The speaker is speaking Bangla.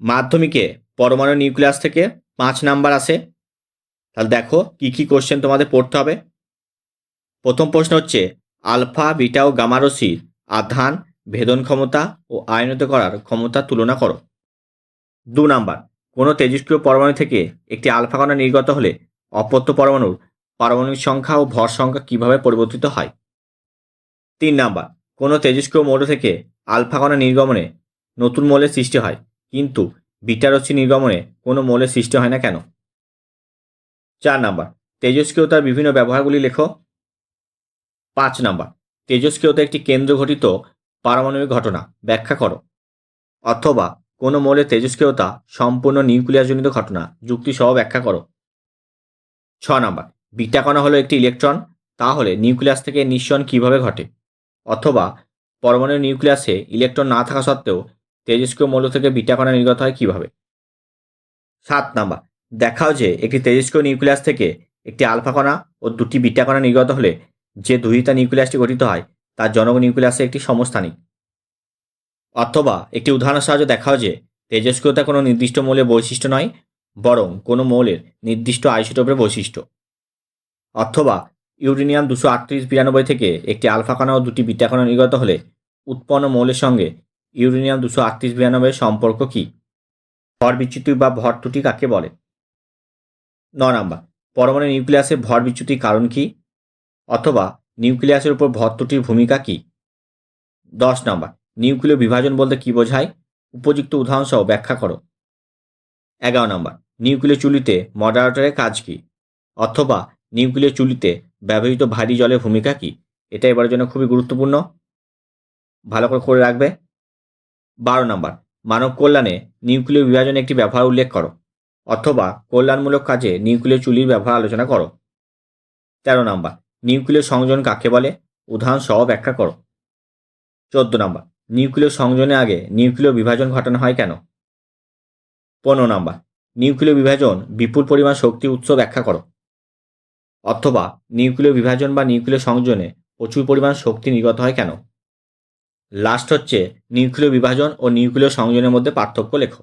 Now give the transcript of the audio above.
মাধ্যমিকে পরমাণু নিউক্লিয়াস থেকে পাঁচ নাম্বার আসে। তাহলে দেখো কি কি কোশ্চেন তোমাদের পড়তে হবে। প্রথম প্রশ্ন হচ্ছে, আলফা, বিটা ও গামা রশ্মির আধান, ভেদন ক্ষমতা ও আয়নিত করার ক্ষমতা তুলনা করো। দু নাম্বার, কোনো তেজস্ক্রিয় পরমাণু থেকে একটি আলফা কণা নির্গত হলে অপত্য পরমাণুর পারমাণবিক সংখ্যা ও ভর সংখ্যা কীভাবে পরিবর্তিত হয়? তিন নাম্বার, কোনো তেজস্ক্রিয় মৌল থেকে আলফা কণা নির্গমনে নতুন মৌলের সৃষ্টি হয়? কিন্তু বিটা রশ্মি নির্গমনে কোনো মৌলের সৃষ্টি হয় না কেন? চার নাম্বার তেজস্ক্রিয়তার বিভিন্ন ব্যবহারগুলি লেখো। পাঁচ নাম্বার, তেজস্ক্রিয়তা একটি কেন্দ্র ঘটিত পারমাণবিক ঘটনা, ব্যাখ্যা করো। অথবা কোনো মৌলের তেজস্ক্রিয়তা সম্পূর্ণ নিউক্লিয়াসজনিত ঘটনা যুক্তি সহ ব্যাখ্যা করো। ছ নাম্বার, বিটা কণা হলো একটি ইলেকট্রন, তাহলে নিউক্লিয়াস থেকে নিঃসরণ কীভাবে ঘটে? অথবা পরমাণু নিউক্লিয়াসে ইলেকট্রন না থাকা সত্ত্বেও তেজস্ক্রিয় মৌল থেকে বিটা কণা নির্গত হয় কীভাবে? সাত নাম্বার। দেখাও যে একটি তেজস্ক্রিয় নিউক্লিয়াস থেকে একটি আলফা কণা ও দুটি বিটা কণা নির্গত হলে যে দুহিতা নিউক্লিয়াসটি গঠিত হয় তার জনক নিউক্লিয়াসে একটি সমস্থানিক। অথবা একটি উদাহরণের সাহায্যে দেখাও যে তেজস্ক্রিয়তা কোনো নির্দিষ্ট মৌলের বৈশিষ্ট্য নয়, বরং কোনো মৌলের নির্দিষ্ট আইসোটোপের বৈশিষ্ট্য। অথবা ইউরেনিয়াম দুশো আটত্রিশ বিরানব্বই থেকে একটি আলফা কণা ও দুটি বিটা কণা নির্গত হলে উৎপন্ন মৌলের সঙ্গে ইউরেনিয়াম দুশো আটত্রিশ বিরানব্বইয়ের সম্পর্ক কী? ভর বিচ্যুতি বা ভর ত্রুটি কাকে বলে? ন নাম্বার, পরমাণু নিউক্লিয়াসে ভর বিচ্যুতির কারণ কী? অথবা নিউক্লিয়াসের উপর ভর ত্রুটির ভূমিকা কী? দশ নাম্বার, নিউক্লিয় বিভাজন বলতে কী বোঝায়? উপযুক্ত উদাহরণসহ ব্যাখ্যা করো। এগারো নম্বর, নিউক্লিয় চুলিতে মডারেটরের কাজ কী? অথবা নিউক্লিয় চুলিতে ব্যবহৃত ভারী জলের ভূমিকা কী? এটা এবারের জন্য খুবই গুরুত্বপূর্ণ। ভালো করে করে রাখবে। বারো নম্বর, মানব কল্যাণে নিউক্লিয় বিভাজনে একটি ব্যবহার উল্লেখ করো, অথবা কল্যাণমূলক কাজে নিউক্লিয় চুলির ব্যবহার আলোচনা করো। তেরো নম্বর, নিউক্লিয় সংযোজন কাকে বলে? উদাহরণ সহ ব্যাখ্যা করো। চোদ্দ নম্বর, নিউক্লিয় সংযোজনের আগে নিউক্লিয় বিভাজন ঘটানো হয় কেন? পনেরো নম্বর, নিউক্লিয় বিভাজন বিপুল পরিমাণ শক্তি উৎস ব্যাখ্যা করো। অথবা নিউক্লিয় বিভাজন বা নিউক্লিয় সংযোজনে প্রচুর পরিমাণ শক্তি নির্গত হয় কেন? লাস্ট হচ্ছে নিউক্লিয় বিভাজন ও নিউক্লিয় সংযোজনের মধ্যে পার্থক্য লেখো।